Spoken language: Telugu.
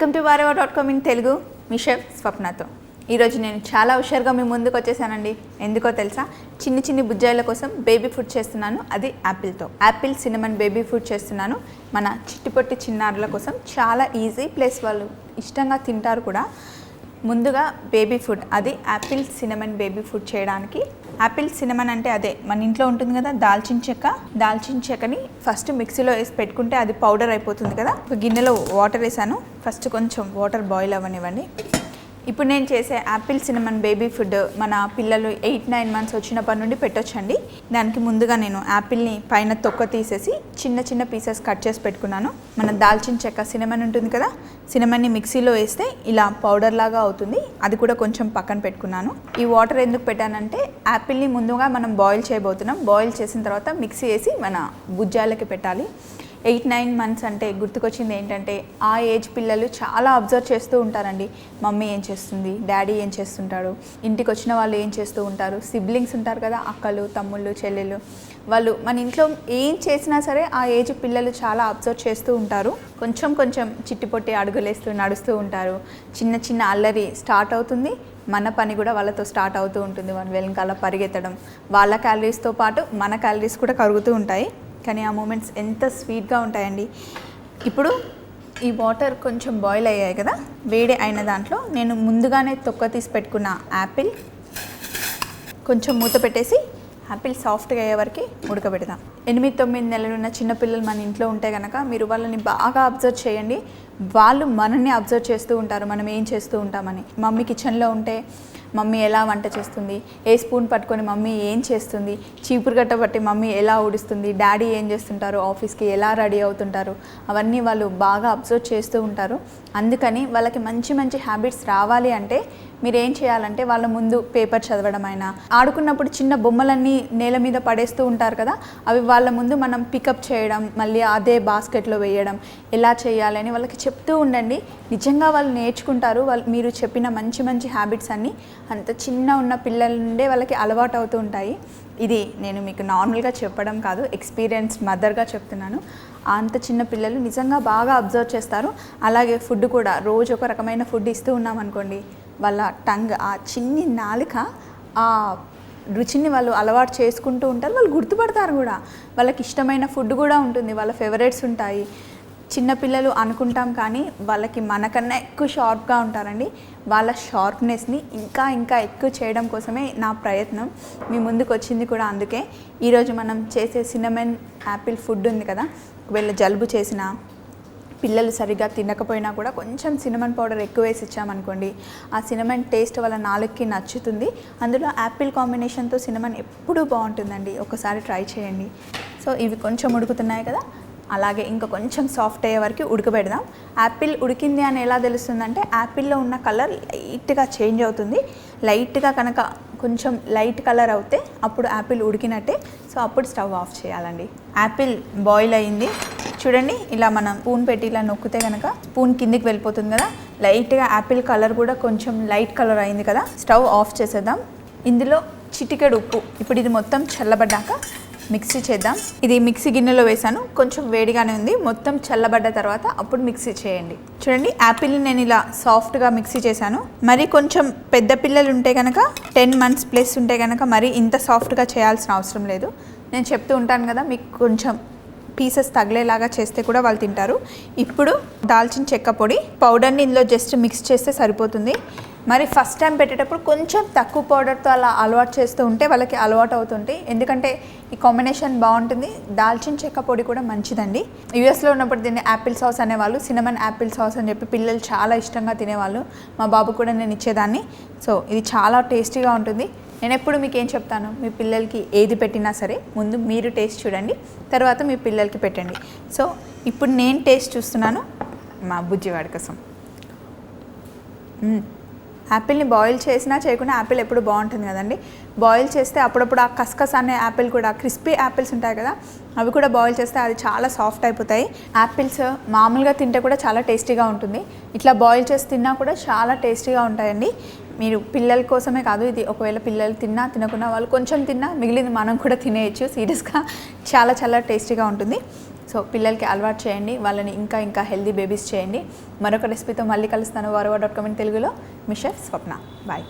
To Vahrehvah dot com in Telugu. Me chef స్వప్నతో. ఈరోజు నేను చాలా హుషారుగా మీ ముందుకు వచ్చేసానండి. ఎందుకో తెలుసా? చిన్ని చిన్ని బుజ్జాయిల కోసం బేబీ ఫుడ్ చేస్తున్నాను. అది యాపిల్తో యాపిల్ సినమన్ బేబీ ఫుడ్ చేస్తున్నాను. మన చిట్టిపొట్టి చిన్నారుల కోసం చాలా ఈజీ ప్లస్ వాళ్ళు ఇష్టంగా తింటారు కూడా. ముందుగా బేబీ ఫుడ్ అది యాపిల్ సినమన్ బేబీ ఫుడ్ చేయడానికి యాపిల్ సినిమన్ అంటే అదే. మన ఇంట్లో ఉంటుంది కదా దాల్చిన చెక్క. దాల్చిన చెక్కని ఫస్ట్ మిక్సీలో వేసి పెట్టుకుంటే అది పౌడర్ అయిపోతుంది కదా. ఒక గిన్నెలో వాటర్ వేసాను. ఫస్ట్ కొంచెం వాటర్ బాయిల్ అవ్వనివ్వండి. ఇప్పుడు నేను చేసే యాపిల్ సినమన్ బేబీ ఫుడ్ మన పిల్లలు ఎయిట్ నైన్ మంత్స్ వచ్చినప్పటి నుండి పెట్టొచ్చండి. దానికి ముందుగా నేను యాపిల్ని పైన తొక్క తీసేసి చిన్న చిన్న పీసెస్ కట్ చేసి పెట్టుకున్నాను. మన దాల్చిన చెక్క సినిమన్ ఉంటుంది కదా సినమన్ని మిక్సీలో వేస్తే ఇలా పౌడర్ లాగా అవుతుంది. అది కూడా కొంచెం పక్కన పెట్టుకున్నాను. ఈ వాటర్ ఎందుకు పెట్టానంటే యాపిల్ని ముందుగా మనం బాయిల్ చేయబోతున్నాం. బాయిల్ చేసిన తర్వాత మిక్సీ వేసి మన బుజ్జాలకి పెట్టాలి. ఎయిట్ నైన్ మంత్స్ అంటే గుర్తుకొచ్చింది ఏంటంటే ఆ ఏజ్ పిల్లలు చాలా అబ్జర్వ్ చేస్తూ ఉంటారండి. మమ్మీ ఏం చేస్తుంది? డాడీ ఏం చేస్తుంటాడు? ఇంటికి వచ్చిన వాళ్ళు ఏం చేస్తూ ఉంటారు? సిబ్లింగ్స్ ఉంటారు కదా అక్కలు తమ్ముళ్ళు చెల్లెలు వాళ్ళు మన ఇంట్లో ఏం చేసినా సరే ఆ ఏజ్ పిల్లలు చాలా అబ్జర్వ్ చేస్తూ ఉంటారు. కొంచెం కొంచెం చిట్టిపొట్టి అడుగులేస్తూ నడుస్తూ ఉంటారు. చిన్న చిన్న అల్లరి స్టార్ట్ అవుతుంది. మన పని కూడా వాళ్ళతో స్టార్ట్ అవుతూ ఉంటుంది. మన వెనకాల పరిగెత్తడం. వాళ్ళ క్యాలరీస్తో పాటు మన క్యాలరీస్ కూడా కరుగుతూ ఉంటాయి. కానీ ఆ మూమెంట్స్ ఎంత స్వీట్గా ఉంటాయండి. ఇప్పుడు ఈ వాటర్ కొంచెం బాయిల్ అయ్యాయి కదా వేడి అయిన దాంట్లో నేను ముందుగానే తొక్క తీసి పెట్టుకున్న యాపిల్ కొంచెం మూత పెట్టేసి యాపిల్ సాఫ్ట్గా అయ్యే వరకు ఉడకబెడదాం. ఎనిమిది తొమ్మిది నెలలు ఉన్న చిన్నపిల్లలు మన ఇంట్లో ఉంటే కనుక మీరు వాళ్ళని బాగా అబ్జర్వ్ చేయండి. వాళ్ళు మనల్ని అబ్జర్వ్ చేస్తూ ఉంటారు. మనం ఏం చేస్తూ ఉంటామని. మమ్మీ కిచెన్లో ఉంటే మమ్మీ ఎలా వంట చేస్తుంది? ఏ స్పూన్ పట్టుకొని మమ్మీ ఏం చేస్తుంది? చీపురు గట్ట పట్టి మమ్మీ ఎలా ఊడుస్తుంది? డాడీ ఏం చేస్తుంటారు? ఆఫీస్కి ఎలా రెడీ అవుతుంటారు? అవన్నీ వాళ్ళు బాగా అబ్జర్వ్ చేస్తూ ఉంటారు. అందుకని వాళ్ళకి మంచి మంచి హ్యాబిట్స్ రావాలి అంటే మీరు ఏం చేయాలంటే వాళ్ళ ముందు పేపర్ చదవడం అయినా ఆడుకున్నప్పుడు చిన్న బొమ్మలన్నీ నేల మీద పడేస్తూ ఉంటారు కదా అవి వాళ్ళ వాళ్ళ ముందు మనం పికప్ చేయడం మళ్ళీ అదే బాస్కెట్లో వేయడం ఎలా చేయాలని వాళ్ళకి చెప్తూ ఉండండి. నిజంగా వాళ్ళు నేర్చుకుంటారు. వాళ్ళు మీరు చెప్పిన మంచి మంచి హ్యాబిట్స్ అన్నీ అంత చిన్న ఉన్న పిల్లల నుండే వాళ్ళకి అలవాటు అవుతూ ఉంటాయి. ఇది నేను మీకు నార్మల్గా చెప్పడం కాదు ఎక్స్పీరియన్స్ మదర్గా చెప్తున్నాను. అంత చిన్న పిల్లలు నిజంగా బాగా అబ్జర్వ్ చేస్తారు. అలాగే ఫుడ్ కూడా రోజు ఒక రకమైన ఫుడ్ ఇస్తూ ఉన్నాం అనుకోండి వాళ్ళ టంగ్ ఆ చిన్ని నాలుక ఆ రుచిని వాళ్ళు అలవాటు చేసుకుంటూ ఉంటారు. వాళ్ళు గుర్తుపడతారు కూడా. వాళ్ళకి ఇష్టమైన ఫుడ్ కూడా ఉంటుంది. వాళ్ళ ఫేవరెట్స్ ఉంటాయి. చిన్నపిల్లలు అనుకుంటాం కానీ వాళ్ళకి మనకన్నా ఎక్కువ షార్ప్గా ఉంటారండి. వాళ్ళ షార్ప్నెస్ని ఇంకా ఇంకా ఎక్కువ చేయడం కోసమే నా ప్రయత్నం. మీ ముందుకు వచ్చింది కూడా అందుకే. ఈరోజు మనం చేసే సినమన్ యాపిల్ ఫుడ్ ఉంది కదా. ఒకవేళ జలుబు చేసిన పిల్లలు సరిగ్గా తినకపోయినా కూడా కొంచెం సినమన్ పౌడర్ ఎక్కువ వేసి ఇచ్చామనుకోండి ఆ సినమన్ టేస్ట్ వాళ్ళ నాలుగుకి నచ్చుతుంది. అందులో యాపిల్ కాంబినేషన్తో సినమన్ ఎప్పుడూ బాగుంటుందండి. ఒకసారి ట్రై చేయండి. సో ఇవి కొంచెం ఉడుకుతున్నాయి కదా అలాగే ఇంకా కొంచెం సాఫ్ట్ అయ్యే వరకు ఉడకబెడదాం. యాపిల్ ఉడికింది అని ఎలా తెలుస్తుందంటే యాపిల్లో ఉన్న కలర్ లైట్గా చేంజ్ అవుతుంది. లైట్గా కనుక కొంచెం లైట్ కలర్ అవుతే అప్పుడు యాపిల్ ఉడికినట్టే. సో అప్పుడు స్టవ్ ఆఫ్ చేయాలండి. యాపిల్ బాయిల్ అయింది. చూడండి ఇలా మనం స్పూన్ పెట్టి ఇలా నొక్కితే కనుక స్పూన్ కిందికి వెళ్ళిపోతుంది కదా. లైట్గా యాపిల్ కలర్ కూడా కొంచెం లైట్ కలర్ అయింది కదా. స్టవ్ ఆఫ్ చేసేద్దాం. ఇందులో చిటికెడు ఉప్పు. ఇప్పుడు ఇది మొత్తం చల్లబడ్డాక మిక్సీ చేద్దాం. ఇది మిక్సీ గిన్నెలో వేసాను కొంచెం వేడిగానే ఉంది. మొత్తం చల్లబడ్డ తర్వాత అప్పుడు మిక్సీ చేయండి. చూడండి యాపిల్ని నేను ఇలా సాఫ్ట్గా మిక్సీ చేశాను. మరి కొంచెం పెద్ద పిల్లలు ఉంటే కనుక టెన్ మంత్స్ ప్లస్ ఉంటే కనుక మరి ఇంత సాఫ్ట్గా చేయాల్సిన అవసరం లేదు. నేను చెప్తూ ఉంటాను కదా మీకు కొంచెం పీసెస్ తగిలేలాగా చేస్తే కూడా వాళ్ళు తింటారు. ఇప్పుడు దాల్చిన చెక్క పొడి పౌడర్ని ఇందులో జస్ట్ మిక్స్ చేస్తే సరిపోతుంది. మరి ఫస్ట్ టైం పెట్టేటప్పుడు కొంచెం తక్కువ పౌడర్తో అలా అలవాటు చేస్తూ ఉంటే వాళ్ళకి అలవాటు అవుతుంటాయి ఎందుకంటే ఈ కాంబినేషన్ బాగుంటుంది. దాల్చిన చెక్క పొడి కూడా మంచిదండి. యూఎస్లో ఉన్నప్పుడు దీన్ని యాపిల్ సాస్ అనేవాళ్ళు సినమన్ యాపిల్ సాస్ అని చెప్పి పిల్లలు చాలా ఇష్టంగా తినేవాళ్ళు. మా బాబు కూడా నేను ఇచ్చేదాన్ని. సో ఇది చాలా టేస్టీగా ఉంటుంది. నేను ఎప్పుడు మీకు ఏం చెప్తాను? మీ పిల్లలకి ఏది పెట్టినా సరే ముందు మీరు టేస్ట్ చూడండి తర్వాత మీ పిల్లలకి పెట్టండి. సో ఇప్పుడు నేను టేస్ట్ చూస్తున్నాను మా బుజ్జివాడి కోసం. యాపిల్ని బాయిల్ చేసినా చేయకుండా యాపిల్ ఎప్పుడు బాగుంటుంది కదండి? బాయిల్ చేస్తే అప్పుడప్పుడు ఆ కస్కస్ అనే యాపిల్ కూడా క్రిస్పీ యాపిల్స్ ఉంటాయి కదా అవి కూడా బాయిల్ చేస్తే అది చాలా సాఫ్ట్ అయిపోతాయి. యాపిల్స్ మామూలుగా తింటే కూడా చాలా టేస్టీగా ఉంటుంది. ఇట్లా బాయిల్ చేసి తిన్నా కూడా చాలా టేస్టీగా ఉంటాయండి. మీరు పిల్లల కోసమే కాదు ఇది ఒకవేళ పిల్లలు తిన్నా తినకున్నా వాళ్ళు కొంచెం తిన్నా మిగిలింది మనం కూడా తినేయచ్చు. సీరియస్గా చాలా చాలా టేస్టీగా ఉంటుంది. సో పిల్లలకి అలవాటు చేయండి వాళ్ళని ఇంకా ఇంకా హెల్దీ బేబీస్ చేయండి. మరొక రెసిపీతో మళ్ళీ కలుస్తాను వారవా డాట్ కామ్ తెలుగులో. మిషర్ స్వప్న. బాయ్.